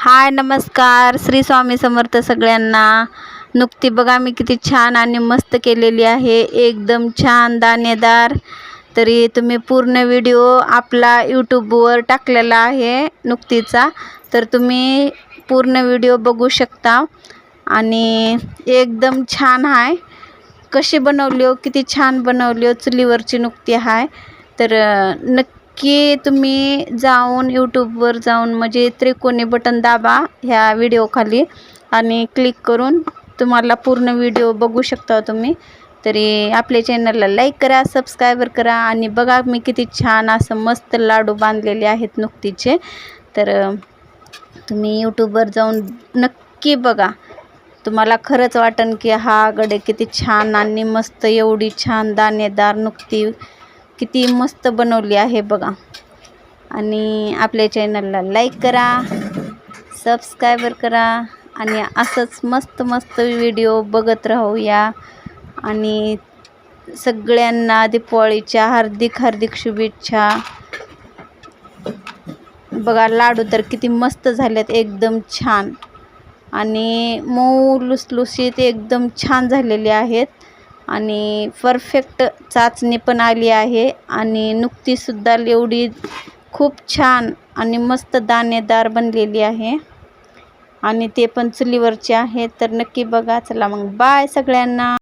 हाय नमस्कार. श्री स्वामी समर्थ सगळ्यांना. नुकती बघा मी किती छान आणि मस्त केलेली आहे. एकदम छान दाणेदार. तरी तुम्ही पूर्ण व्हिडिओ आपला यूट्यूबवर टाकलेला आहे नुकतीचा. तर तुम्ही पूर्ण व्हिडिओ बघू शकता. आणि एकदम छान आहे कशी बनवली हो? किती छान बनवली हो? चुलीवरची नुकती आहे तर नक्की की तुम्ही जाऊन यूट्यूबवर जाऊन म्हणजे त्रिकोणी बटन दाबा ह्या व्हिडिओखाली आणि क्लिक करून तुम्हाला पूर्ण व्हिडिओ बघू शकता तुम्ही. तरी आपल्या चॅनलला लाईक करा सबस्क्रायबर करा आणि बघा मी किती छान असं मस्त लाडू बांधलेले आहेत नुकतीचे. तर तुम्ही यूट्यूबवर जाऊन नक्की बघा. तुम्हाला खरंच वाटन की हा गडे किती छान आणि मस्त एवढी छान दाणेदार नुकती किती मस्त बनवली आहे बघा. आणि आपल्या चॅनलला लाईक करा सबस्क्रायबर करा आणि असंच मस्त मस्त व्हिडिओ बघत राहूया. आणि सगळ्यांना दीपावळीच्या हार्दिक हार्दिक शुभेच्छा. बघा लाडू तर किती मस्त झालेत एकदम छान. आणि मऊ लुसलुसीत एकदम छान झालेले आहेत. आणि परफेक्ट चाचणी पण आली आहे. आणि नुकतीसुद्धा एवढी खूप छान आणि मस्त दाणेदार बनलेली आहे. आणि ते पण चुलीवरचे आहे. तर नक्की बघा. चला मग. बाय सगळ्यांना.